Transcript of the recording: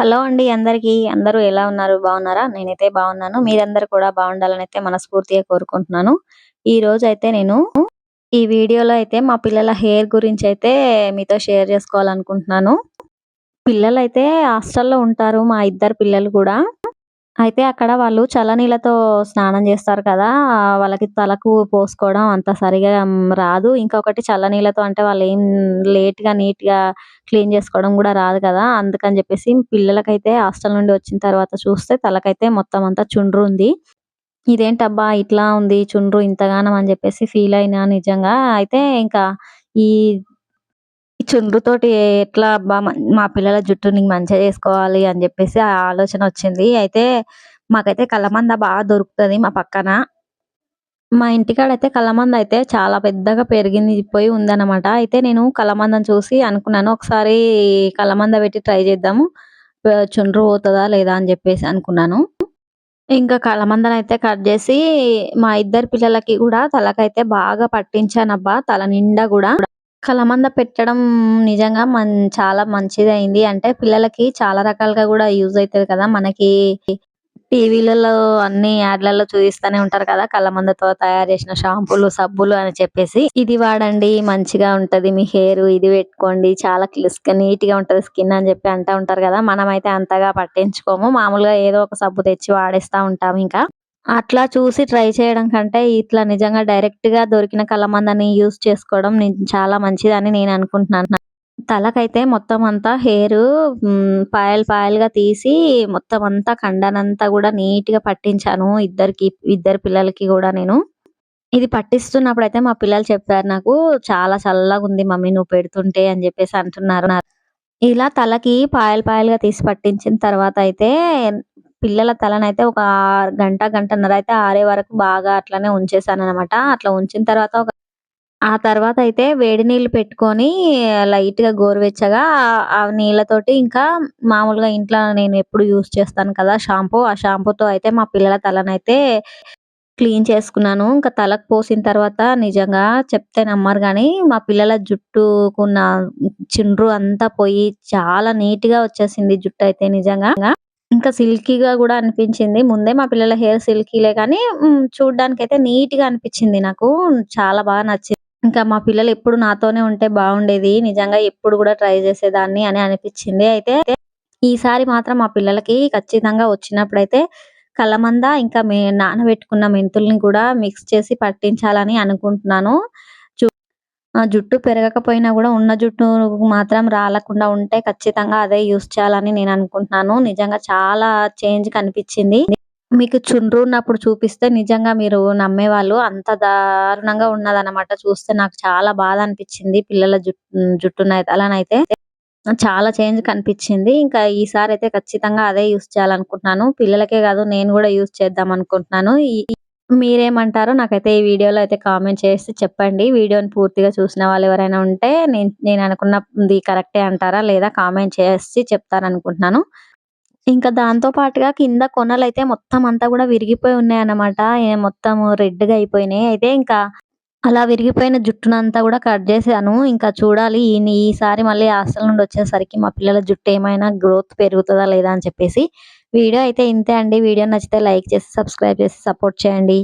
Hello అండి అందరికీ. అందరూ ఎలా ఉన్నారు? బాగున్నారా? నేనైతే బాగున్నాను. మీరందరూ కూడా బాగుండాలని అయితే మనస్ఫూర్తిగా కోరుకుంటున్నాను. ఈ రోజు అయితే నేను ఈ వీడియోలో అయితే మా పిల్లల హెయిర్ గురించి అయితే మీతో షేర్ చేసుకోవాలనుకుంటున్నాను. పిల్లలు అయితే హాస్టల్లో ఉంటారు మా ఇద్దరు పిల్లలు కూడా. అయితే అక్కడ వాళ్ళు చల్లనీళ్ళతో స్నానం చేస్తారు కదా వాళ్ళకి తలకు పోసుకోవడం అంత సరిగా రాదు. ఇంకొకటి చల్లనీళ్ళతో అంటే వాళ్ళు ఏం లేట్గా నీట్గా క్లీన్ చేసుకోవడం కూడా రాదు కదా. అందుకని చెప్పేసి పిల్లలకైతే హాస్టల్ నుండి వచ్చిన తర్వాత చూస్తే తలకైతే మొత్తం అంతా చుండ్రు ఉంది. ఇదేంటబ్బా ఇట్లా ఉంది చుండ్రు ఇంతగానం అని చెప్పేసి ఫీల్ అయినా నిజంగా. అయితే ఇంకా ఈ చుండ్రుతోటి ఎట్లా అబ్బా మా పిల్లల జుట్టుని మంచిగా చేసుకోవాలి అని చెప్పేసి ఆ ఆలోచన వచ్చింది. అయితే మాకైతే కలమంద బాగా దొరుకుతుంది మా పక్కన. మా ఇంటికాడ అయితే కలమంద అయితే చాలా పెద్దగా పెరిగింది పోయి ఉందన్నమాట. అయితే నేను కలమందని చూసి అనుకున్నాను ఒకసారి కలమంద పెట్టి ట్రై చేద్దాము. చుండ్రు పోతుందా లేదా అని చెప్పేసి అనుకున్నాను. ఇంకా కలమందని అయితే కట్ చేసి మా ఇద్దరు పిల్లలకి కూడా తలకైతే బాగా పట్టించానబ్బా తల నిండా కూడా. కలమంద పెట్టడం నిజంగా మన్ చాలా మంచిదైంది అంటే పిల్లలకి చాలా రకాలుగా కూడా యూజ్ అవుతది కదా! మనకి టీవీలలో అన్ని యాడ్‌లలో చూపిస్తానే ఉంటారు కదా! కలమందతో తయారు చేసిన షాంపూలు, సబ్బులు అని చెప్పేసి. ఇది వాడండి మంచిగా ఉంటది మీ హెయిర్ ఇది పెట్టుకోండి చాలా క్లిస్క్ నీట్‌గా ఉంటది స్కిన్ అని చెప్పి అంటా ఉంటారు కదా! మనమైతే అంతగా పట్టించుకోము. మామూలుగా ఏదో ఒక సబ్బు తెచ్చి వాడేస్తా ఉంటాం ఇంకా. అట్లా చూసి ట్రై చేయడం కంటే ఇట్లా నిజంగా డైరెక్ట్‌గా దొరికిన కలమందని యూస్ చేసుకోవడం చాలా మంచిదని నేను అనుకుంటున్నాను. తలకైతే మొత్తం అంతా హెయిర్ పాయలు పాయలుగా తీసి మొత్తం అంతా కండనంతా కూడా నీట్‌గా పట్టించాను ఇద్దరికి ఇద్దరు పిల్లలకి కూడా నేను. ఇది పట్టిస్తున్నప్పుడు అయితే మా పిల్లలు చెప్పారు నాకు చాలా చల్లగా ఉంది మమ్మీ నువ్వు పెడుతుంటే అని చెప్పేసి అంటున్నారు. ఇలా తలకి పాయలు పాయలుగా తీసి పట్టించిన తర్వాత అయితే పిల్లల తలనైతే ఒక గంట గంటన్నర అయితే ఆరే వరకు బాగా అట్లనే ఉంచేసాననమాట. అట్లా ఉంచిన తర్వాత ఒక ఆ తర్వాత అయితే వేడి నీళ్ళు పెట్టుకొని లైట్‌గా గోరువెచ్చగా ఆ నీళ్ళతోటి ఇంకా మామూలుగా ఇంట్లో నేను ఎప్పుడు యూజ్ చేస్తాను కదా షాంపూ. ఆ షాంపూతో అయితే మా పిల్లల తలనైతే క్లీన్ చేసుకున్నాను. ఇంకా తలకు పోసిన తర్వాత నిజంగా చెప్తే నమ్మరు కానీ మా పిల్లల జుట్టుకున్న చుండ్రు అంతా పోయి చాలా నీట్‌గా వచ్చేసింది జుట్టు అయితే నిజంగా. ఇంకా సిల్కీగా కూడా అనిపించింది. ముందే మా పిల్లల హెయిర్ సిల్కీలే కానీ చూడడానికి అయితే నీట్‌గా అనిపించింది నాకు. చాలా బాగా నచ్చింది. ఇంకా మా పిల్లలు ఎప్పుడు నాతోనే ఉంటే బాగుండేది. నిజంగా ఎప్పుడు కూడా ట్రై చేసేదాన్ని అని అనిపించింది. అయితే ఈసారి మాత్రం మా పిల్లలకి ఖచ్చితంగా వచ్చినప్పుడైతే కలమంద ఇంకా మే నానబెట్టుకున్న మెంతుల్ని కూడా మిక్స్ చేసి పట్టించాలని అనుకుంటున్నాను. ఆ జుట్టు పెరగకపోయినా కూడా ఉన్న జుట్టు మాత్రం రాలకుండా ఉంటే ఖచ్చితంగా అదే యూస్ చేయాలని నేను అనుకుంటున్నాను. నిజంగా చాలా చేంజ్ కనిపించింది. మీకు చుండ్రు ఉన్నప్పుడు చూపిస్తే నిజంగా మీరు నమ్మేవాళ్ళు. అంత దారుణంగా ఉన్నదన్నమాట. చూస్తే నాకు చాలా బాధ అనిపించింది. పిల్లల జుట్టు జుట్టున అలానైతే చాలా చేంజ్ కనిపించింది. ఇంకా ఈసారి అయితే ఖచ్చితంగా అదే యూస్ చేయాలనుకుంటున్నాను. పిల్లలకే కాదు నేను కూడా యూస్ చేద్దాం అనుకుంటున్నాను. ఈ మీరేమంటారో నాకైతే ఈ వీడియోలో అయితే కామెంట్ చేసి చెప్పండి. వీడియోని పూర్తిగా చూసిన వాళ్ళు ఎవరైనా ఉంటే నేను నేను అనుకున్నది కరెక్టే అంటారా? లేదా కామెంట్ చేసి చెప్తారనుకుంటున్నాను. ఇంకా దాంతో పాటుగా కింద అయితే మొత్తం అంతా కూడా విరిగిపోయి ఉన్నాయన్నమాట. మొత్తం రెడ్‌గా అయిపోయినాయి. అయితే ఇంకా అలా విరిగిపోయిన జుట్టునంతా కూడా కట్ చేశాను. ఇంకా చూడాలి ఈ ఈసారి మళ్ళీ హాస్టల్ నుండి వచ్చేసరికి మా పిల్లల జుట్టు ఏమైనా గ్రోత్ పెరుగుతుందా లేదా అని చెప్పేసి. వీడియో అయితే ఇంతే అండి. వీడియో నచ్చితే లైక్ చేసి, సబ్స్క్రైబ్ చేసి సపోర్ట్ చేయండి.